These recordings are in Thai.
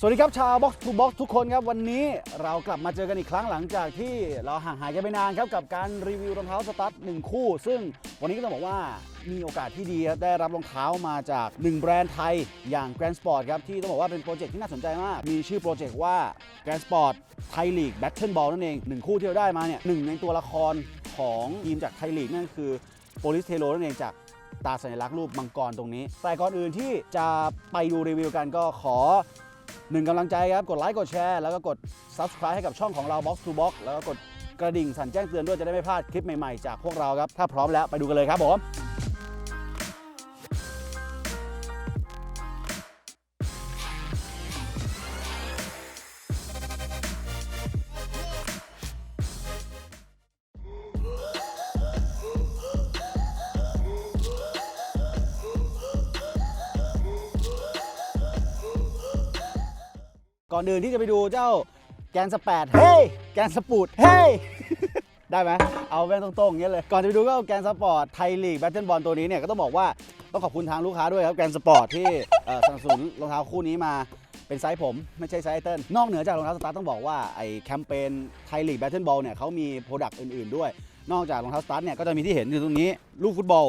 สวัสดีครับชาว Box to Box ทุกคนครับ วันนี้เรากลับมาเจอกันอีกครั้งหลังจากที่เราห่างหายกันไปนานครับ กับการรีวิวรองเท้าสตั๊ดหนึ่งคู่ ซึ่งวันนี้ก็ต้องบอกว่ามีโอกาสที่ดีครับได้รับรองเท้ามาจาก 1 แบรนด์ไทยอย่าง Grand Sport ครับ ที่ต้องบอกว่าเป็นโปรเจกต์ที่น่าสนใจมาก มีชื่อโปรเจกต์ว่า Grand Sport ไทยลีกแบทเทิลบอลนั่นเองหนึ่งคู่ที่เราได้มาเนี่ยหนึ่งในตัวละครของทีมจากไทยลีกนั่นคือโปลิสเทโลนั่นเองจากตาสัญลักษณ์รูปมังกรตรงนี้ แต่ก่อนอื่นที่จะไปดูรีวิวกันก็ขอ หนึ่งกำลังใจครับ กดไลค์กดแชร์แล้วก็กด Subscribe ให้กับช่องของเรา Box to Box แล้วก็กดกระดิ่งสั่นแจ้งเตือนด้วยจะได้ไม่พลาดคลิปใหม่ๆ จากพวกเราครับ ถ้าพร้อมแล้วไปดูกันเลยครับผม ก่อนอื่นที่จะไปดูเจ้าแกนสแปดเฮ้ยแกนสปูดเฮ้ยได้ไหมเอาแว่นตรงๆอย่างเงี้ยเลย ก่อนจะไปดูก็แกนสปอร์ตไทยลีกแบทเทิลบอลตัวนี้เนี่ยก็ต้องบอกว่าต้องขอบคุณทางลูกค้าด้วยครับแกนสปอร์ตที่สนับสนุนรองเท้าคู่นี้มาเป็นไซส์ผมไม่ใช่ไซส์ไอเติ้ลนอกเหนือจากรองเท้าสตาร์ทต้องบอกว่าไอแคมเปญไทยลีกแบทเทิลบอลเนี่ยเขามีโปรดักต์อื่นๆด้วย นอกจากรองเท้าสตาร์ทเนี่ยก็จะมีที่เห็นอยู่ตรงนี้ลูกฟุตบอล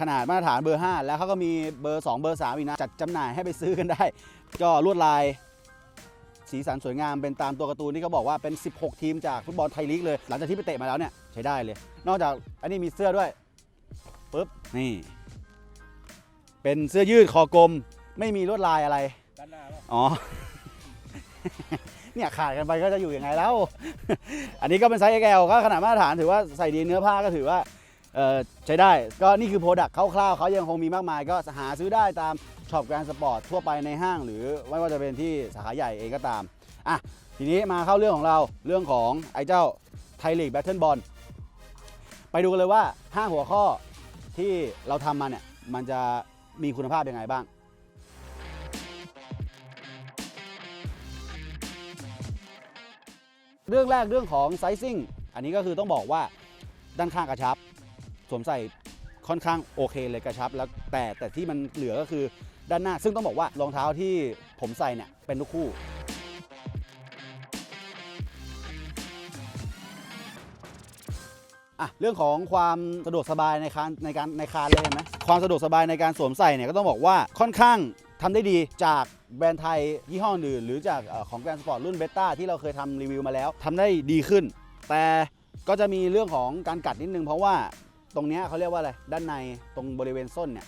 ขนาดมาตรฐานเบอร์ 5 แล้วเขาก็มีเบอร์ 2 เบอร์ 3 อีกนะ จัดจำหน่ายให้ไปซื้อกันได้ ก็ลวดลาย สีสันสวยงามเป็นตามตัวการ์ตูนที่เขาบอกว่าเป็น 16 ทีมจากฟุตบอลไทยลีกเลย หลังจากที่ไปเตะมาแล้วเนี่ยใช้ได้เลย นอกจากอันนี้มีเสื้อด้วยปุ๊บนี่ เป็นเสื้อยืดคอกลม ไม่มีลวดลายอะไรอ๋อเนี่ยขาดกันไปก็จะอยู่ยังไงแล้ว อันนี้ก็เป็นไซส์ XL ก็ขนาดมาตรฐานถือว่าใส่ดีเนื้อผ้าก็ถือว่า ใช้ได้ ก็นี่คือโปรดักต์คร่าวๆเขายังคงมีมากมาย ก็หาซื้อได้ตามช็อปแกรนสปอร์ตทั่วไปในห้าง หรือไม่ว่าจะเป็นที่สาขาใหญ่เองก็ตามอะทีนี้มาเข้าเรื่องของเราเรื่องของไอ้เจ้าไทยลีกแบทเทิลบอลไปดูกันเลยว่า 5 หัวข้อที่เราทำมาเนี่ยมันจะมีคุณภาพยังไงบ้างเรื่องแรกเรื่องของไซซิ่งอันนี้ก็คือต้องบอกว่าด้านข้างกระชับ สวมใส่ค่อนข้างโอเคเลยกระชับ แล้วแต่แต่ที่มันเหลือก็คือด้านหน้า ซึ่งต้องบอกว่ารองเท้าที่ผมใส่เนี่ยเป็นลูกคู่อะเรื่องของความสะดวกสบายในการในการในคานเลยเห็นไหมความสะดวกสบายในการสวมใส่เนี่ยก็ต้องบอกว่าค่อนข้างทำได้ดีจากแบรนด์ไทยยี่ห้ออื่น หรือจากของแบรนด์สปอร์ตรุ่นเบต้าที่เราเคยทำรีวิวมาแล้วทำได้ดีขึ้น แต่ก็จะมีเรื่องของการกัดนิดนึงเพราะว่า ตรงเนี้ยเขาเรียกว่าอะไรด้านในตรงบริเวณส้นเนี่ย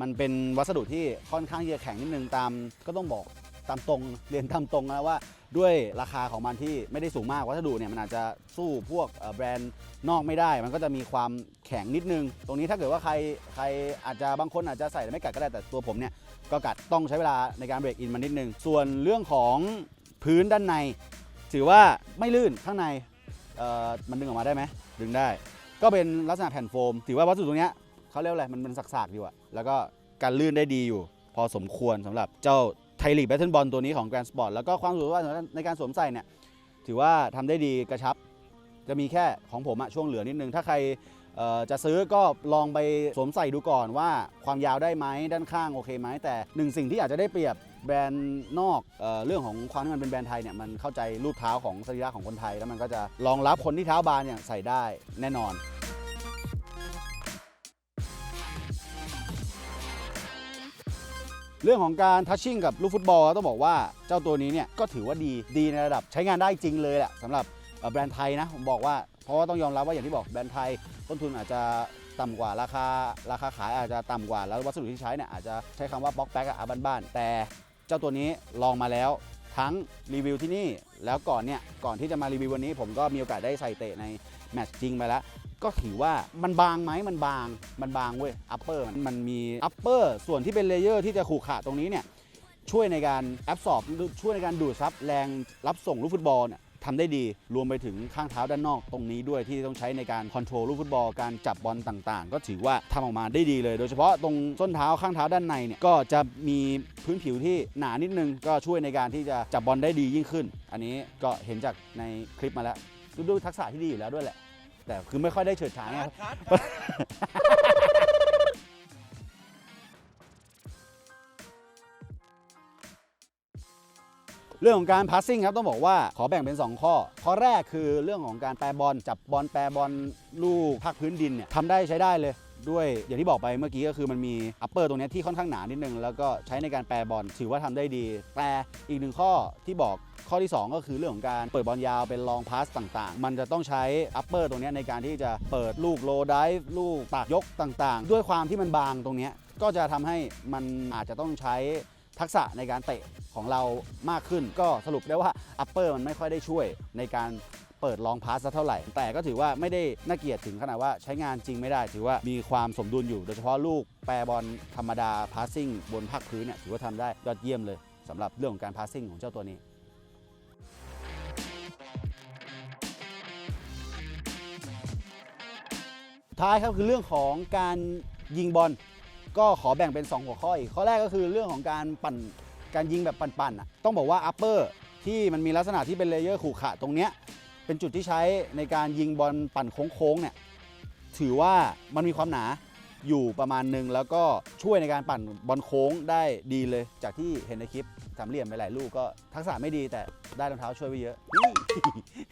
มันเป็นวัสดุที่ค่อนข้างที่จะแข็งนิดนึงตามก็ต้องบอกตามตรงเรียนตามตรงนะว่าด้วยราคาของมันที่ไม่ได้สูงมากวัสดุเนี่ยมันอาจจะสู้พวกแบรนด์นอกไม่ได้ มันก็จะมีความแข็งนิดนึง ตรงนี้ถ้าเกิดว่าใครใครอาจจะบางคนอาจจะใส่ไม่กัดก็ได้แต่ตัวผมเนี่ยก็กัดต้องใช้เวลาในการเบรกอินมานิดนึง ส่วนเรื่องของพื้นด้านใน ถือว่าไม่ลื่นข้างในเออมันดึงออกมาได้ไหมดึงได้ ก็เป็นลักษณะแผ่นโฟม ถือว่าวัสดุตรงเนี้ยเขาเรียกว่าอะไรมันเป็นสักๆอยู่อะแล้วก็การลื่นได้ดีอยู่ พอสมควรสำหรับเจ้าไทยลีกแบทเทิลบอลตัวนี้ของแกรนด์สปอร์ตแล้วก็ความรู้สึกว่าในการสวมใส่เนี่ยถือว่าทำได้ดีกระชับ จะมีแค่ของผมอะช่วงเหลือนิดนึง ถ้าใคร จะซื้อก็ลองไปสวมใส่ดูก่อนว่าความยาวได้ไหมด้านข้างโอเคไหมแต่หนึ่งสิ่งที่อาจจะได้เปรียบแบรนด์นอกเอเรื่องของความที่มันเป็นแบรนด์ไทยเนี่ยมันเข้าใจรูปเท้าของสรีระของคนไทย แล้วมันก็จะรองรับคนที่เท้าบานอย่างใส่ได้แน่นอนเรื่องของการทัชชิ่งกับลูกฟุตบอลต้องบอกว่าเจ้าตัวนี้เนี่ยก็ถือว่าดีดีในระดับใช้งานได้จริงเลยแหละสำหรับแบรนด์ไทยนะผมบอกว่าเพราะว่าต้องยอมรับว่าอย่างที่บอกแบรนด์ไทย ต้นทุนอาจจะต่ำกว่าราคาราคาขายอาจจะต่ำกว่าแล้ววัสดุที่ใช้เนี่ยอาจจะใช้คำว่าบล็อกแบ็กอะบ้านๆแต่เจ้าตัวนี้ลองมาแล้วทั้งรีวิวที่นี่แล้วก่อนเนี่ยก่อนที่จะมารีวิววันนี้ ผมก็มีโอกาสได้ใส่เตะในแมตช์จริงไปแล้ว ก็ถือว่ามันบางไหมมันบางมันบางเว้ยอัปเปอร์มันมีอัปเปอร์ส่วนที่เป็นเลเยอร์ที่จะขูขระตรงนี้เนี่ยช่วยในการแอบสอบช่วยในการดูดซับแรงรับส่งลูกฟุตบอลเนี่ย ทำได้ดี รวมไปถึงข้างเท้าด้านนอกตรงนี้ด้วยที่ต้องใช้ในการคอนโทรลลูกฟุตบอล การจับบอลต่างๆ ก็ถือว่าทำออกมาได้ดีเลย โดยเฉพาะตรงส้นเท้าข้างเท้าด้านในเนี่ยก็จะมีพื้นผิวที่หนานิดนึง ก็ช่วยในการที่จะจับบอลได้ดียิ่งขึ้น อันนี้ก็เห็นจากในคลิปมาแล้วดูทักษะที่ดีอยู่แล้วด้วยแหละ แต่คือไม่ค่อยได้เฉิดฉายไงคัดคั เรื่องของการ passing ครับต้องบอกว่าขอแบ่งเป็น 2 ข้อ ข้อแรกคือเรื่องของการแปรบอลจับบอลแปรบอลลูกภาคพื้นดินเนี่ยทำได้ใช้ได้เลยด้วยอย่างที่บอกไปเมื่อกี้ก็คือมันมีอัปเปอร์ตรงนี้ที่ค่อนข้างหนานิดนึง แล้วก็ใช้ในการแปรบอลถือว่าทำได้ดี แต่อีกหนึ่งข้อที่บอกข้อที่ 2 ก็คือเรื่องของการเปิดบอลยาวเป็นลองพาสต่างๆ มันจะต้องใช้อัปเปอร์ตรงนี้ในการที่จะเปิดลูกโลไดฟ์ลูกปากยกต่างๆ ด้วยความที่มันบางตรงนี้ก็จะทำให้มันอาจจะต้องใช้ ทักษะในการเตะของเรามากขึ้น ก็สรุปได้ว่าอัปเปอร์มันไม่ค่อยได้ช่วยในการเปิดลองพาสสักเท่าไหร่ แต่ก็ถือว่าไม่ได้น่าเกลียดถึงขนาดว่าใช้งานจริงไม่ได้ ถือว่ามีความสมดุลอยู่ โดยเฉพาะลูกแปรบอลธรรมดาพาสซิ่งบนภาคพื้นเนี่ยถือว่าทำได้ยอดเยี่ยมเลยสำหรับเรื่องของการพาสซิ่งของเจ้าตัวนี้ท้ายครับคือเรื่องของการยิงบอล ก็ขอแบ่งเป็น 2 หัวข้ออีก ข้อแรกก็คือเรื่องของการปั่นการยิงแบบปั่นๆอะต้องบอกว่าอัปเปอร์ที่มันมีลักษณะที่เป็นเลเยอร์ขู่ขะตรงเนี้ยเป็นจุดที่ใช้ในการยิงบอลปั่นโค้งๆเนี่ยถือว่ามันมีความหนาอยู่ประมาณหนึ่งแล้วก็ช่วยในการปั่นบอลโค้งได้ดีเลย จากที่เห็นในคลิปสามเหลี่ยมไปหลายลูกก็ทักษะไม่ดีแต่ได้รองเท้าช่วยไปเยอะนี่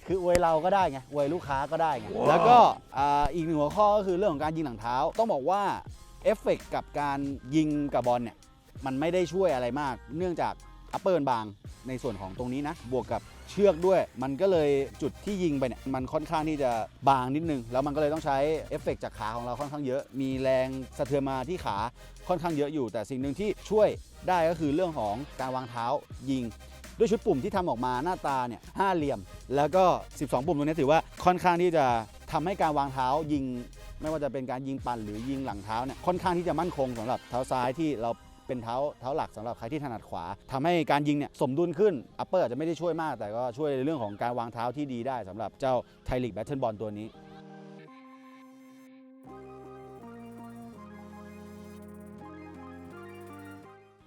คืออวยเราก็ได้ไงอวยลูกค้าก็ได้ไงแล้วก็อ่าอีกหนึ่งหัวข้อก็คือเรื่องของการยิงหลังเท้า ต้องบอกว่า เอฟเฟกต์กับการยิงกับบอลเนี่ยมันไม่ได้ช่วยอะไรมาก เนื่องจากอัปเปอร์บางในส่วนของตรงนี้นะ บวกกับเชือกด้วย มันก็เลยจุดที่ยิงไปเนี่ยมันค่อนข้างที่จะบางนิดนึง แล้วมันก็เลยต้องใช้เอฟเฟกต์จากขาของเราค่อนข้างเยอะ มีแรงสะเทือนมาที่ขาค่อนข้างเยอะอยู่ แต่สิ่งหนึ่งที่ช่วยได้ก็คือเรื่องของการวางเท้ายิง ด้วยชุดปุ่มที่ทำออกมาหน้าตาเนี่ยห้าเหลี่ยม แล้วก็ 12 ปุ่มตรงนี้ถือว่าค่อนข้างที่จะทำให้การวางเท้ายิง ไม่ว่าจะเป็นการยิงปั่นหรือยิงหลังเท้าเนี่ยค่อนข้างที่จะมั่นคงสำหรับเท้าซ้ายที่เราเป็นเท้าเท้าหลักสำหรับใครที่ถนัดขวาทำให้การยิงเนี่ยสมดุลขึ้นอัปเปอร์อาจจะไม่ได้ช่วยมาก แต่ก็ช่วยในเรื่องของการวางเท้าที่ดีได้สำหรับเจ้าไทลิกแบทเทิลบอลตัวนี้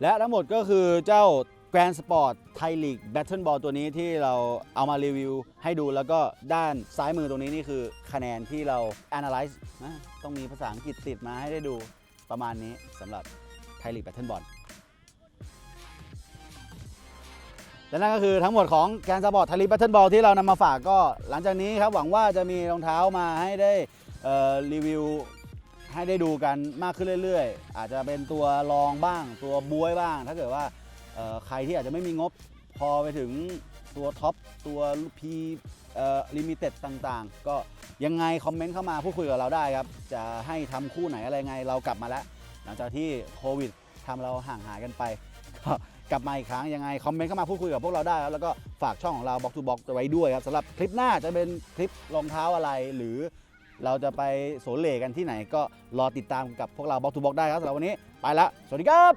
และทั้งหมดก็คือเจ้า Grand Sport Thai League Battle Ball ตัวนี้ที่เราเอามารีวิวให้ดูแล้วก็ด้านซ้ายมือตรงนี้นี่คือคะแนนที่เรา analyze นะต้องมีภาษาอังกฤษติดมาให้ได้ดูประมาณนี้สำหรับ Thai League Battle Ball และนั่นก็คือทั้งหมดของแกนสปอร์ตไทยลีกแบทเทิลบอลที่เรานำมาฝากก็หลังจากนี้ครับหวังว่าจะมีรองเท้ามาให้ได้รีวิวให้ได้ดูกันมากขึ้นเรื่อย ๆ อาจจะเป็นตัวรองบ้างตัวบวยบ้าง ถ้าเกิดว่า ใครที่อาจจะไม่มีงบพอไปถึงตัวท็อปตัวพีลิมิเต็ดต่างๆ ก็ยังไงคอมเมนต์เข้ามาพูดคุยกับเราได้ครับ จะให้ทำคู่ไหนอะไรไงเรากลับมาแล้ว หลังจากที่โควิดทำเราห่างหายกันไปก็กลับมาอีกครั้งยังไงคอมเมนต์เข้ามาพูดคุยกับพวกเราได้ครับแล้วก็ฝากช่องของเรา Box to Box ไว้ด้วยครับสำหรับคลิปหน้าจะเป็นคลิปรองเท้าอะไร หรือเราจะไปโสเล่กันที่ไหน ก็รอติดตามกับพวกเรา Box to Box ได้ครับสำหรับวันนี้ไปละสวัสดีครับ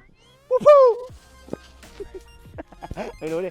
ไปดูดิ